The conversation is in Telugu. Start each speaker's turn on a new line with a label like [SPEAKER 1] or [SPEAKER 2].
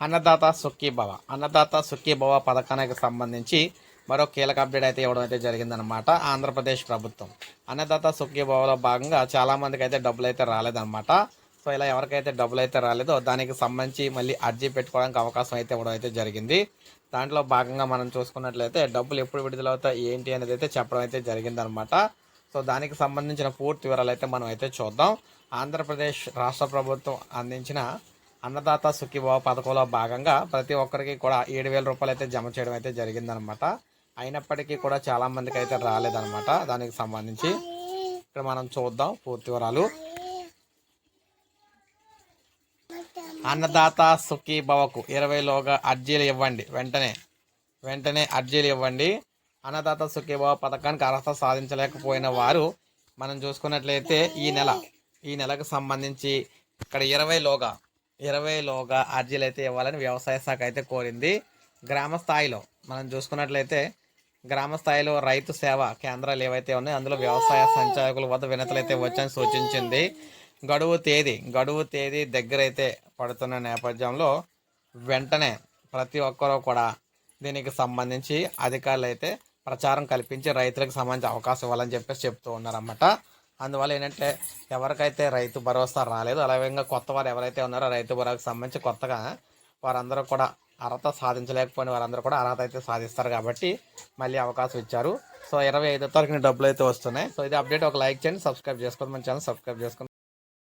[SPEAKER 1] అన్నదాత సుఖీభవ అన్నదాత సుఖీభవ పథకానికి సంబంధించి మరో కీలక అప్డేట్ అయితే ఇవ్వడం అయితే జరిగిందనమాట ఆంధ్రప్రదేశ్ ప్రభుత్వం. అన్నదాత సుఖీభవలో భాగంగా చాలామందికి అయితే డబ్బులు అయితే రాలేదన్నమాట. సో ఇలా ఎవరికైతే డబ్బులు అయితే రాలేదో దానికి సంబంధించి మళ్ళీ అర్జీ పెట్టుకోవడానికి అవకాశం అయితే ఇవ్వడం అయితే జరిగింది. దాంట్లో భాగంగా మనం చూసుకున్నట్లయితే డబ్బులు ఎప్పుడు విడుదలవుతాయి ఏంటి అనేది అయితే చెప్పడం అయితే జరిగిందనమాట సో దానికి సంబంధించిన పూర్తి వివరాలు అయితే మనం అయితే చూద్దాం. ఆంధ్రప్రదేశ్ రాష్ట్ర ప్రభుత్వం అందించిన అన్నదాత సుఖీభావ పథకంలో భాగంగా ప్రతి ఒక్కరికి కూడా ఏడు వేల రూపాయలు అయితే జమ చేయడం అయితే జరిగిందనమాట. అయినప్పటికీ కూడా చాలా మందికి అయితే రాలేదనమాట దానికి సంబంధించి. ఇక్కడ మనం చూద్దాం పూర్తి వివరాలు. అన్నదాత సుఖీభవకు ఇరవైలోగా అర్జీలు ఇవ్వండి. వెంటనే వెంటనే అర్జీలు ఇవ్వండి. అన్నదాత సుఖీభవ పథకానికి అర్హత సాధించలేకపోయిన వారు మనం చూసుకున్నట్లయితే ఈ నెల ఈ నెలకు సంబంధించి ఇక్కడ ఇరవైలోగా ఇరవైలోగా అర్జీలు అయితే ఇవ్వాలని వ్యవసాయ శాఖ అయితే కోరింది. గ్రామ స్థాయిలో మనం చూసుకున్నట్లయితే గ్రామ స్థాయిలో రైతు సేవ కేంద్రాలు ఏవైతే ఉన్నాయో అందులో వ్యవసాయ సంచాలకుల వద్ద వినతులు అయితే వచ్చని సూచించింది. గడువు తేదీ గడువు తేదీ దగ్గర అయితే పడుతున్న నేపథ్యంలో వెంటనే ప్రతి ఒక్కరూ కూడా దీనికి సంబంధించి అధికారులు అయితే ప్రచారం కల్పించి రైతులకు సంబంధించి అవకాశం ఇవ్వాలని చెప్పేసి చెప్తూ ఉన్నారన్నమాట. అందువల్ల ఏంటంటే ఎవరికైతే రైతు భరోసా రాలేదు అలాగే కొత్త వారు ఎవరైతే ఉన్నారో రైతు భరోసాకు సంబంధించి కొత్తగా వారందరూ కూడా అర్హత సాధించలేకపోయిన వారందరూ కూడా అర్హత అయితే సాధిస్తారు కాబట్టి మళ్ళీ అవకాశం ఇచ్చారు. సో ఇరవై ఐదో తారీఖున డబ్బులు అయితే వస్తున్నాయి. సో ఇది అప్డేట్. ఒక లైక్ చేయండి సబ్స్క్రైబ్ చేసుకోండి. మన ఛానల్ సబ్స్క్రైబ్ చేసుకోండి.